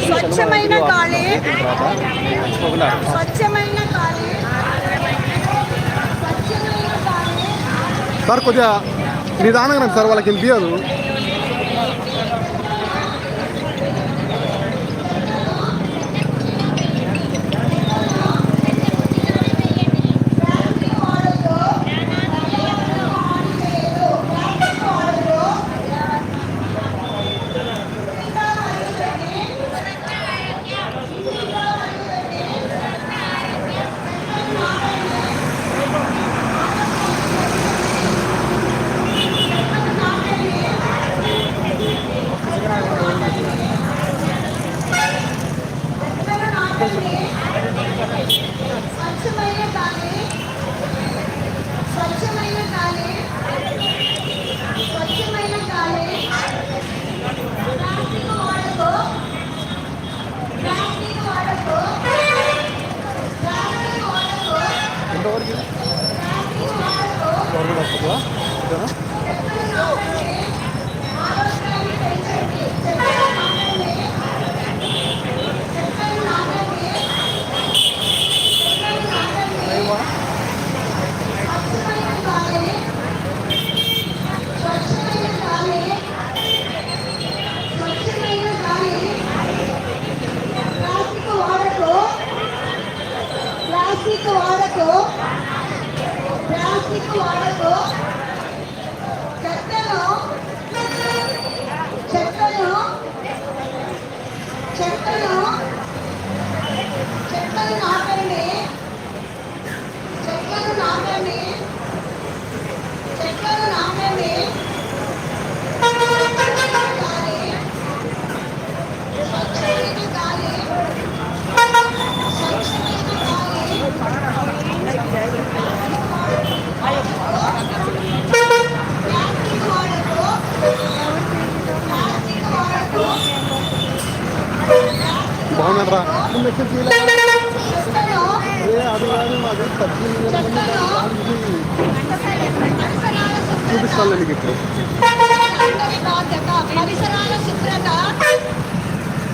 స్వచ్ఛమైన గాలి స్వచ్ఛమైన గాలి సార్ కొద్దిగా నిదానంగా సార్ వాళ్ళకి తెలియదు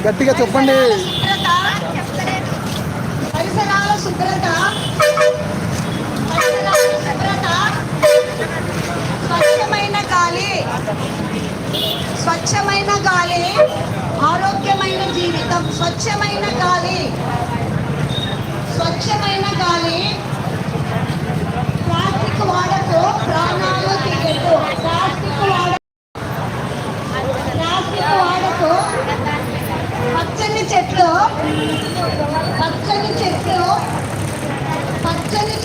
గట్టిగా చెప్పండి. స్వచ్ఛమైన గాలి స్వచ్ఛమైన ఆరోగ్యమైన జీవితం స్వచ్ఛమైన గాలి స్వచ్ఛమైన గాలి ప్లాస్టిక్ వాడకు ప్రాణాలు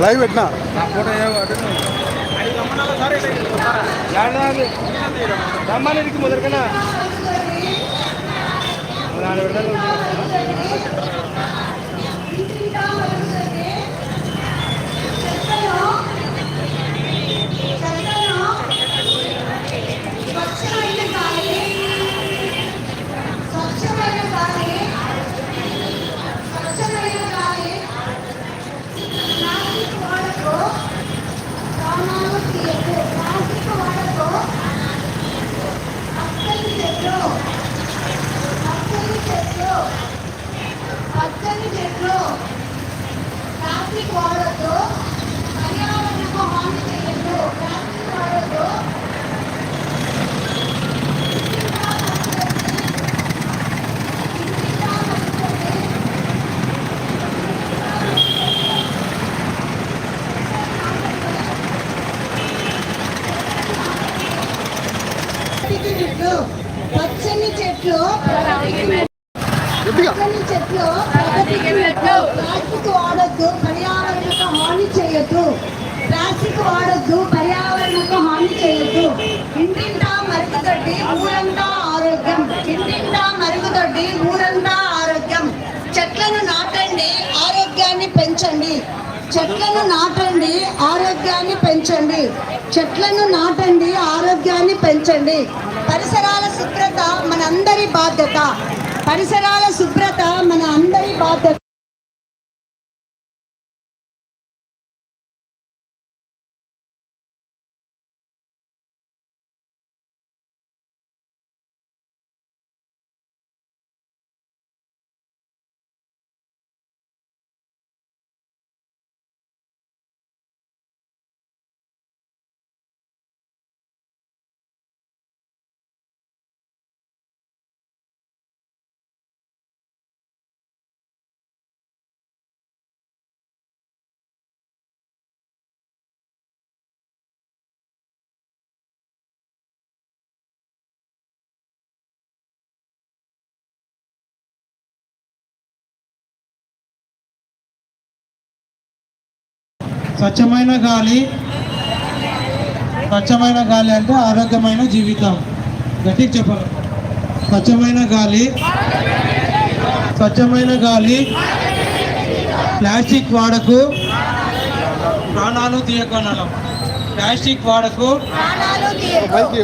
లైవ్ పెట్టినా మొదలకనా నాలుగు Water. గట్టిగా. చెట్లు ప్లాస్టిక్ వాడద్దు పర్యావరణకు హాని చేయొద్దు. ప్లాస్టిక్ వాడద్దు పర్యావరణకు హాని చేయొద్దు. ఇంటింటా మరుగుదొడ్డి ఊరంతా ఆరోగ్యం. ఇంటింటా మరుగుదొడ్డి ఊరంతా ఆరోగ్యం. చెట్లను నాటండి ఆరోగ్యాన్ని పెంచండి. చెట్లను నాటండి ఆరోగ్యాన్ని పెంచండి. చెట్లను నాటండి ఆరోగ్యాన్ని పెంచండి. పరిసరాల శుభ్రత మనందరి బాధ్యత. పరిసరాల శుభ్రత మన అందరి బాధ్యత స్వచ్ఛమైన గాలి స్వచ్ఛమైన గాలి అంటే ఆరోగ్యమైన జీవితం. గట్టికి చెప్పాలి. స్వచ్ఛమైన గాలి స్వచ్ఛమైన గాలి ప్లాస్టిక్ వాడకు ప్రాణాలు తీయకొనడం. ప్లాస్టిక్ వాడకు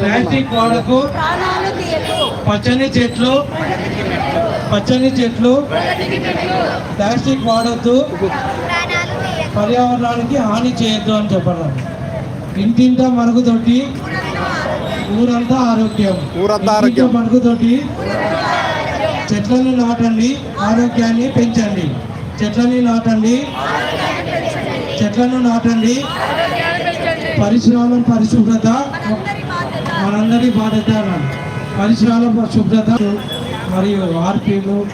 ప్లాస్టిక్ వాడకు పచ్చని చెట్లు పచ్చని చెట్లు ప్లాస్టిక్ వాడద్దు. పర్యావరణానికి హాని చేయొద్దు అని చెప్పడం ఇంటింట మరుగుదొడ్డి ఊరంతా ఆరోగ్యం. ఊరంతా ఆరోగ్యం. మరుగుదొడ్డి చెట్లను నాటండి ఆరోగ్యాన్ని పెంచండి. చెట్లని నాటండి చెట్లను నాటండి. పరిసరాల పరిశుభ్రత మనందరి బాధ్యత. పరిసరాల శుభ్రత మరియు ఆర్పీలు.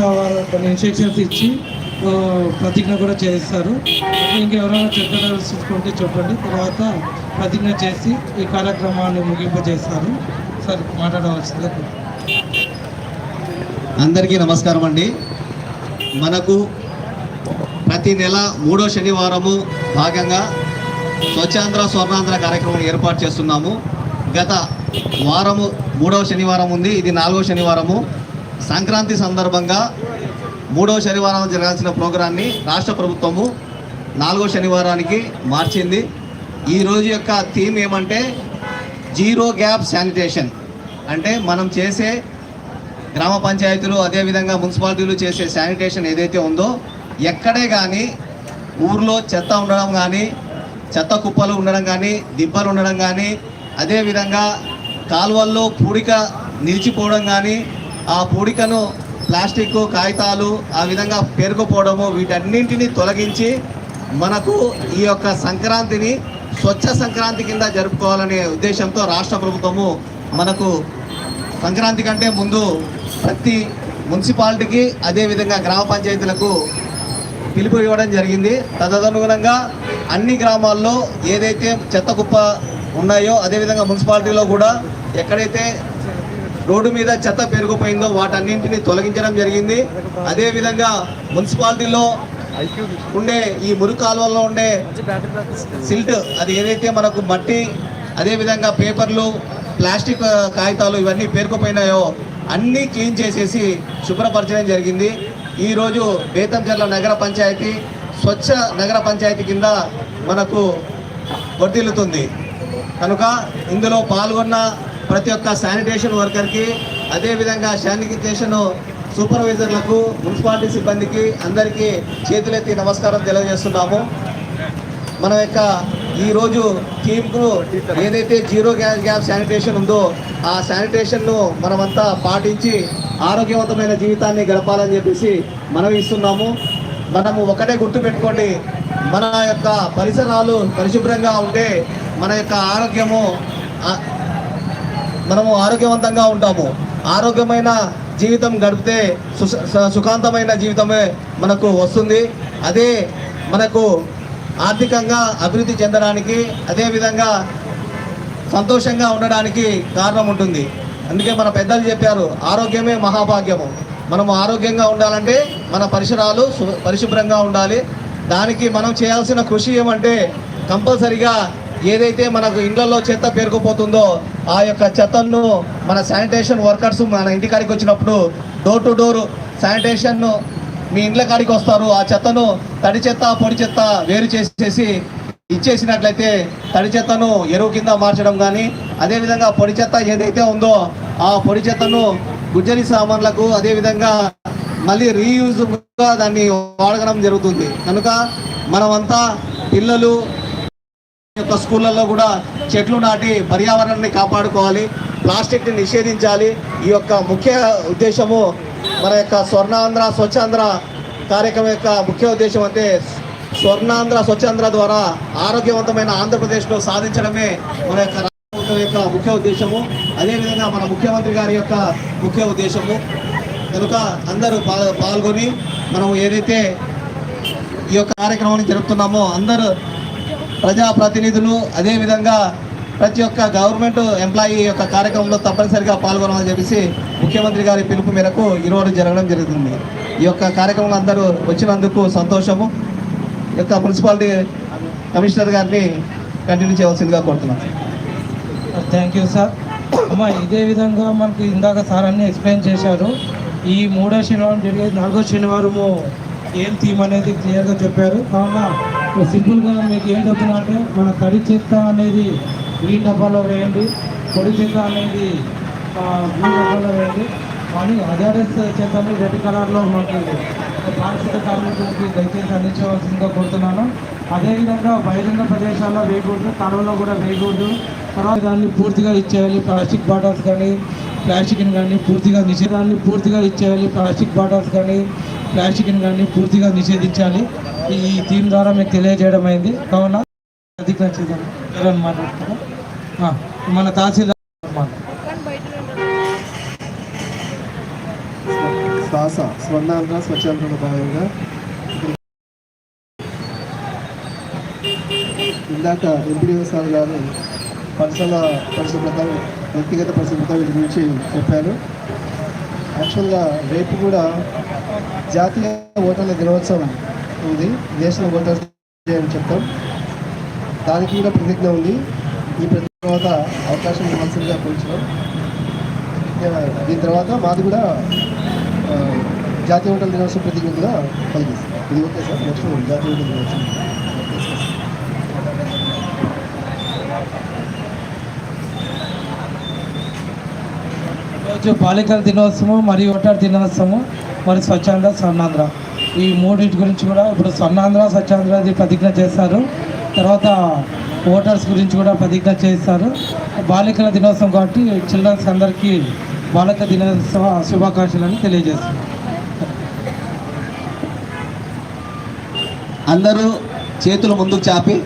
ఎంపీడీఎస్ కొన్ని ఇన్స్ట్రక్షన్స్ ఇచ్చి ప్రతిజ్ఞ కూడా చేస్తారు. ఇంకెవరైనా చెప్పదలుచుకుంటే చెప్పండి. తర్వాత ప్రతిజ్ఞ చేసి ఈ కార్యక్రమాన్ని ముగింపజేస్తారు. సార్ మాట్లాడవలసిందే. అందరికీ నమస్కారం అండి. మనకు ప్రతి నెల మూడో శనివారము భాగంగా స్వచ్ఛాంధ్ర స్వర్ణాంధ్ర కార్యక్రమం ఏర్పాటు చేస్తున్నాము. గత వారము మూడవ శనివారం ఉంది. ఇది నాలుగో శనివారము. సంక్రాంతి సందర్భంగా మూడవ శనివారం జరగాల్సిన ప్రోగ్రాన్ని రాష్ట్ర ప్రభుత్వము నాలుగో శనివారానికి మార్చింది. ఈ రోజు యొక్క థీమ్ ఏమంటే జీరో గ్యాప్ శానిటేషన్. అంటే మనం చేసే గ్రామ పంచాయతీలు అదేవిధంగా మున్సిపాలిటీలు చేసే శానిటేషన్ ఏదైతే ఉందో ఎక్కడే కానీ ఊర్లో చెత్త ఉండడం కానీ చెత్త కుప్పలు ఉండడం కానీ దిబ్బలు ఉండడం కానీ అదేవిధంగా కాలువల్లో పూడిక నిలిచిపోవడం కానీ ఆ పూడికను ప్లాస్టిక్ కాగితాలు ఆ విధంగా పేరుకుపోవడము వీటన్నింటినీ తొలగించి మనకు ఈ యొక్క సంక్రాంతిని స్వచ్ఛ సంక్రాంతి కింద జరుపుకోవాలనే ఉద్దేశంతో రాష్ట్ర ప్రభుత్వము మనకు సంక్రాంతి కంటే ముందు ప్రతి మున్సిపాలిటీకి అదేవిధంగా గ్రామ పంచాయతీలకు పిలుపు ఇవ్వడం జరిగింది. తదనుగుణంగా అన్ని గ్రామాల్లో ఏదైతే చెత్త కుప్ప ఉన్నాయో అదేవిధంగా మున్సిపాలిటీలో కూడా ఎక్కడైతే రోడ్డు మీద చెత్త పెరిగిపోయిందో వాటన్నింటినీ తొలగించడం జరిగింది. అదేవిధంగా మున్సిపాలిటీలో ఉండే ఈ మురు కాలువల్లో ఉండే సిల్ట్ అది ఏదైతే మనకు మట్టి అదేవిధంగా పేపర్లు ప్లాస్టిక్ కాగితాలు ఇవన్నీ పేరుకుపోయినాయో అన్నీ క్లీన్ చేసేసి శుభ్రపరచడం జరిగింది. ఈరోజు బేతంచెర్ల నగర పంచాయతీ స్వచ్ఛ నగర పంచాయతీ కింద మనకు వర్తిల్లుతుంది కనుక ఇందులో పాల్గొన్న ప్రతి ఒక్క శానిటేషన్ వర్కర్కి అదేవిధంగా శానిటేషన్ సూపర్వైజర్లకు మున్సిపాలిటీ సిబ్బందికి అందరికీ చేతులెత్తి నమస్కారం తెలియజేస్తున్నాము. మన యొక్క ఈరోజు టీంకు ఏదైతే జీరో గ్యాస్ గ్యాప్ శానిటేషన్ ఉందో ఆ శానిటేషన్ను మనమంతా పాటించి ఆరోగ్యవంతమైన జీవితాన్ని గడపాలని చెప్పేసి మనం ఇస్తున్నాము. మనము ఒకటే గుర్తు పెట్టుకోండి మన యొక్క పరిసరాలు పరిశుభ్రంగా ఉంటే మన యొక్క ఆరోగ్యము మనము ఆరోగ్యవంతంగా ఉంటాము. ఆరోగ్యమైన జీవితం గడిపితే స- సుఖాంతమైన జీవితమే మనకు వస్తుంది. అదే మనకు ఆర్థికంగా అభివృద్ధి చెందడానికి అదేవిధంగా సంతోషంగా ఉండడానికి కారణం ఉంటుంది. అందుకే మన పెద్దలు చెప్పారు ఆరోగ్యమే మహాభాగ్యము. మనము ఆరోగ్యంగా ఉండాలంటే మన పరిసరాలు పరిశుభ్రంగా ఉండాలి. దానికి మనం చేయాల్సిన కృషి ఏమంటే కంపల్సరిగా ఏదైతే మనకు ఇండ్లలో చెత్త పేరుకుపోతుందో ఆ యొక్క చెత్తను మన శానిటేషన్ వర్కర్స్ మన ఇంటికాడికి వచ్చినప్పుడు డోర్ టు డోర్ శానిటేషన్ మీ ఇండ్ల కాడికి వస్తారు. ఆ చెత్తను తడి చెత్త పొడి చెత్త వేరు చేసేసి ఇచ్చేసినట్లయితే తడి చెత్తను ఎరువు కింద మార్చడం కానీ అదేవిధంగా పొడి చెత్త ఏదైతే ఉందో ఆ పొడి చెత్తను గుజ్జరి సామాన్లకు అదేవిధంగా మళ్ళీ రీయూజ్గా దాన్ని వాడగడం జరుగుతుంది. కనుక మనమంతా పిల్లలు యొక్క స్కూళ్ళల్లో కూడా చెట్లు నాటి పర్యావరణాన్ని కాపాడుకోవాలి ప్లాస్టిక్ని నిషేధించాలి. ఈ యొక్క ముఖ్య ఉద్దేశము మన యొక్క స్వర్ణాంధ్ర స్వచ్ఛాంధ్ర కార్యక్రమం యొక్క ముఖ్య ఉద్దేశం అంటే స్వర్ణాంధ్ర స్వచ్ఛాంధ్ర ద్వారా ఆరోగ్యవంతమైన ఆంధ్రప్రదేశ్లో సాధించడమే మన యొక్క ప్రభుత్వం యొక్క ముఖ్య ఉద్దేశము. అదేవిధంగా మన ముఖ్యమంత్రి గారి యొక్క ముఖ్య ఉద్దేశము. కనుక అందరూ పాల్గొని మనం ఏదైతే ఈ యొక్క కార్యక్రమాన్ని జరుపుతున్నామో అందరూ ప్రజాప్రతినిధులు అదేవిధంగా ప్రతి ఒక్క గవర్నమెంట్ ఎంప్లాయీ యొక్క కార్యక్రమంలో తప్పనిసరిగా పాల్గొనాలని చెప్పేసి ముఖ్యమంత్రి గారి పిలుపు మేరకు ఈరోజు జరగడం జరుగుతుంది. ఈ యొక్క కార్యక్రమంలో అందరూ వచ్చినందుకు సంతోషము. ఈ యొక్క మున్సిపాలిటీ కమిషనర్ గారిని కంటిన్యూ చేయవలసిందిగా కోరుతున్నాను థ్యాంక్ యూ సార్. అమ్మ ఇదే విధంగా మనకు ఇందాక సార్ అన్ని ఎక్స్ప్లెయిన్ చేశారు. ఈ మూడో శనివారం జరిగేది నాలుగో శనివారము ఏం థీమ్ అనేది క్లియర్గా చెప్పారు. కావున సింపుల్గా మీకు ఏం చెప్తున్నా అంటే మన తడి చెత్త అనేది గ్రీన్ డబ్బాలో వేయండి పొడి చెత్త అనేది బ్లూ డబ్బాలో వేయండి. కానీ అజారెస్ చెత్తని రెడ్ కలర్లో మనకి పారిశుద్ధ కార్మికులకి దయచేసి అందించవలసిందిగా కోరుతున్నాను. అదేవిధంగా బహిరంగ ప్రదేశాల్లో వేయకూడదు కాలువలో కూడా వేయకూడదు. తర్వాత దాన్ని పూర్తిగా ఇచ్చేయాలి ప్లాస్టిక్ బాటిల్స్ కానీ ప్లాస్టిక్ని కానీ పూర్తిగా నిషేధాన్ని పూర్తిగా ఇచ్చేయాలి ప్లాస్టిక్ బాటిల్స్ కానీ ప్లాస్టిక్ని కానీ పూర్తిగా నిషేధించాలి. ఈ థీమ్ ద్వారా మీకు తెలియజేయడం అయింది కావున అధికారం మన తహసీల్దార్ మాట్లాడు. స్వర్ణాంధ్ర స్వచ్ఛాంధ్రలో భాగంగా ఇందాక ఎంపీ సార్ గారు పరిసర పరిశుభ్రత వ్యక్తిగత పరిశుభ్రత వీటి గురించి చెప్పారు. యాక్చువల్గా రేపు కూడా జాతీయ ఓటర్ల దినోత్సవం ఉంది. దేశం ఓటర్స్ అని చెప్తాం. దానికి కూడా ప్రతిజ్ఞ ఉంది. ఈ ప్రతిజ్ఞ తర్వాత అవకాశం ఇవ్వాల్సిందిగా కోరుచున్నాం దీని తర్వాత మాది కూడా జాతీయ హోటల్ దినోత్సవం ప్రతిజ్ఞ కూడా కలిగిస్తాం ఇది ఓకే సార్? నెక్స్ట్ జాతీయ ఓటర్ల దినోత్సవం. ఈరోజు బాలికల దినోత్సవం మరియు ఓటర్ దినోత్సవం మరి స్వచ్ఛంద స్వర్ణాంధ్ర ఈ మూడింటి గురించి కూడా ఇప్పుడు స్వర్ణాంధ్ర సత్యాంధ్రది ప్రతిజ్ఞ చేస్తారు తర్వాత ఓటర్స్ గురించి కూడా ప్రతిజ్ఞ చేస్తారు బాలికల దినోత్సవం కాబట్టి చిల్డ్రన్స్ అందరికీ బాలిక దినోత్సవ శుభాకాంక్షలను తెలియజేస్తారు అందరూ చేతులు ముందుకు చాపి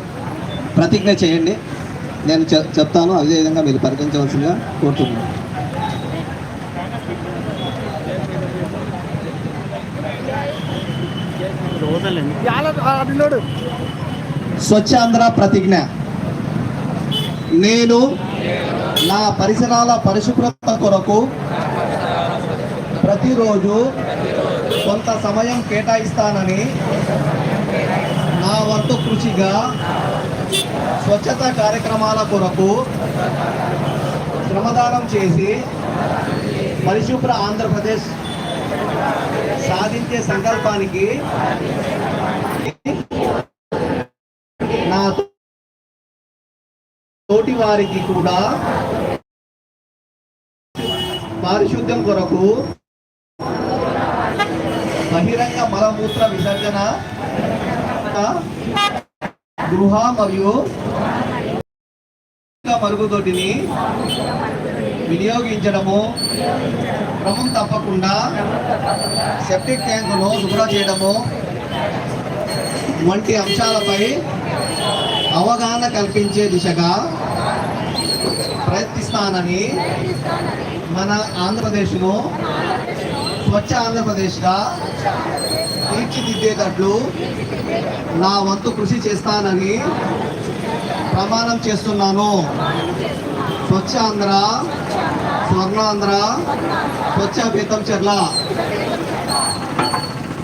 ప్రతిజ్ఞ చేయండి. నేను చెప్తాను అదేవిధంగా మీరు పరిగణించవలసిందిగా కోరుతున్నాను. స్వచ్ఛాంధ్ర ప్రతిజ్ఞ. నేను నా పరిసరాల పరిశుభ్రత కొరకు ప్రతిరోజు కొంత సమయం కేటాయిస్తానని నా వంతు కృషిగా స్వచ్ఛత కార్యక్రమాల కొరకు శ్రమదానం చేసి పరిశుభ్ర ఆంధ్రప్రదేశ్ సాధించే సంకల్పానికి నా తోటి వారికి కూడా పారిశుద్ధ్యం కొరకు బహిరంగ మలమూత్ర విసర్జన గృహ మరియు మరుగుదొడ్డిని వినియోగించడము క్రమం తప్పకుండా. సెప్టిక్ ట్యాంకును శుభ్రం చేయడము వంటి అంశాలపై అవగాహన కల్పించే దిశగా ప్రయత్నిస్తానని మన ఆంధ్రప్రదేశ్ను స్వచ్ఛ ఆంధ్రప్రదేశ్గా తీర్చిదిద్దేటట్లు నా వంతు కృషి చేస్తానని ప్రమాణం చేస్తున్నాను. స్వచ్ఛ ఆంధ్ర స్వర్ణాంధ్ర స్వచ్ఛ పీతం చెర్ల.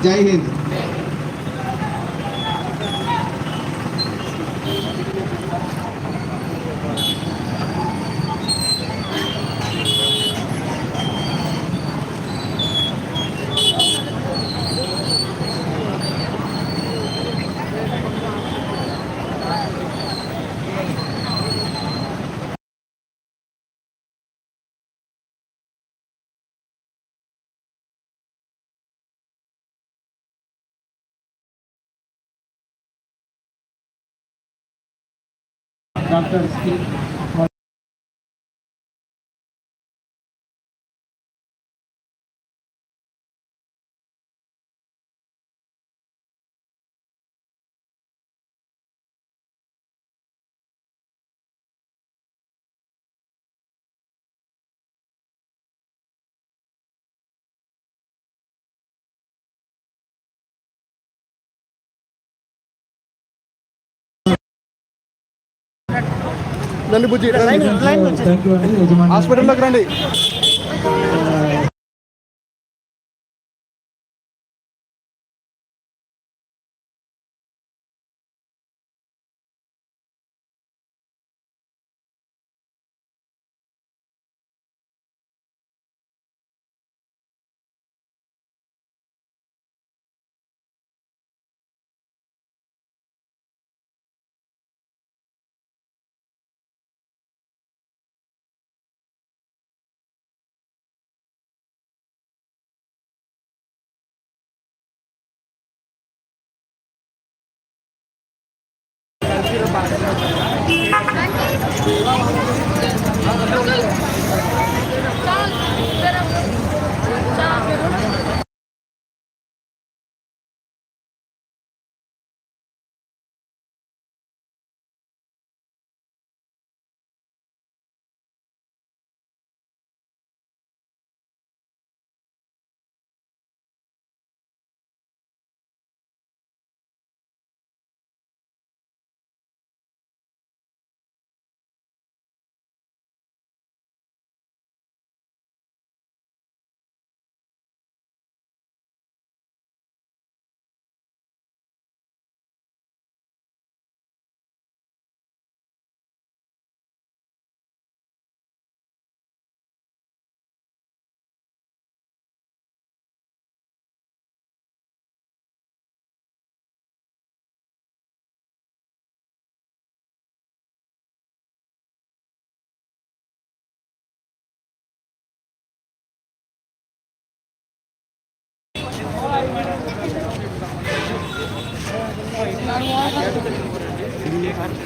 జై హింద్. doctors రండి బుజ్జి. హాస్పిటల్లోకి రండి.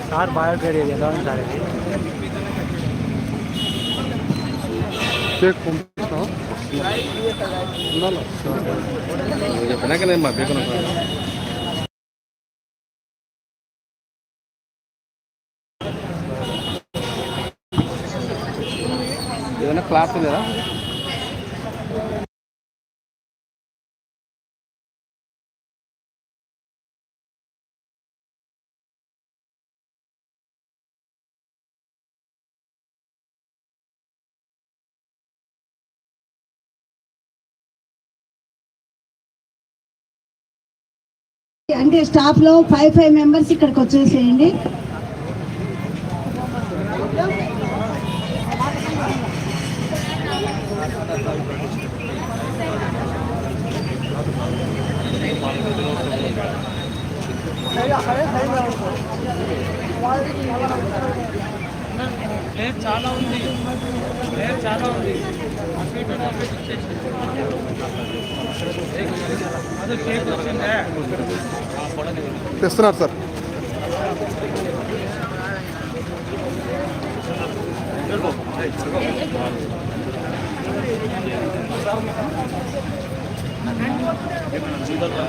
సార్ బాగా పేరు ఎలా ఉంది సార్ ఇది? చెప్పినాక నేను మా బేకన్ ఏదైనా క్లాత్ లేదా? అంటే స్టాఫ్లో ఫైవ్ ఫైవ్ మెంబర్స్ ఇక్కడికి వచ్చేసేయండి. చాలా ఉంది. చాలా ఉంది. తెస్తున్నారు సార్. వచ్చిందే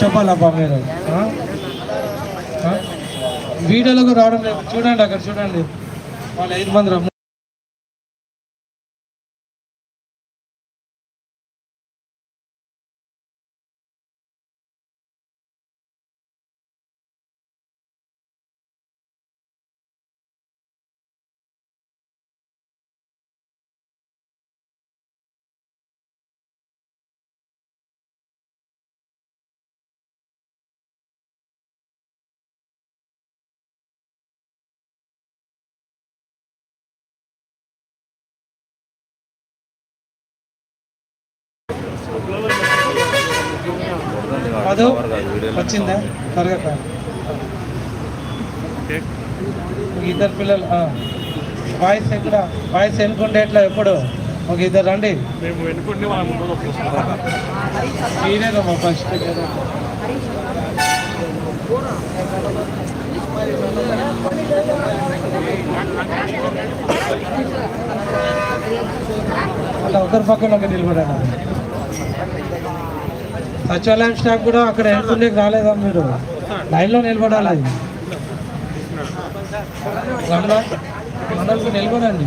చెప్పాలబ్బా మీరు. వీడియోలోకి రావడం లేదు. చూడండి అక్కడ చూడండి. వాళ్ళు ఐదు మంది వచ్చిందా? త్వరగా ఇద్దరు పిల్లలు. వాయిస్ ఎక్కడ? వాయిస్ ఎన్నుకుంటే ఎట్లా? ఎప్పుడు? ఒక ఇద్దరు రండి. మీరేనమ్మా ఫస్ట్ అలా ఒకరి పక్కన ఒక నిలబడాను సచివాలయం స్టాఫ్ కూడా అక్కడ ఎన్నుకుంటే రాలేదా మీరు? లైన్లో నిలబడాలి మండలికి నిలబడండి.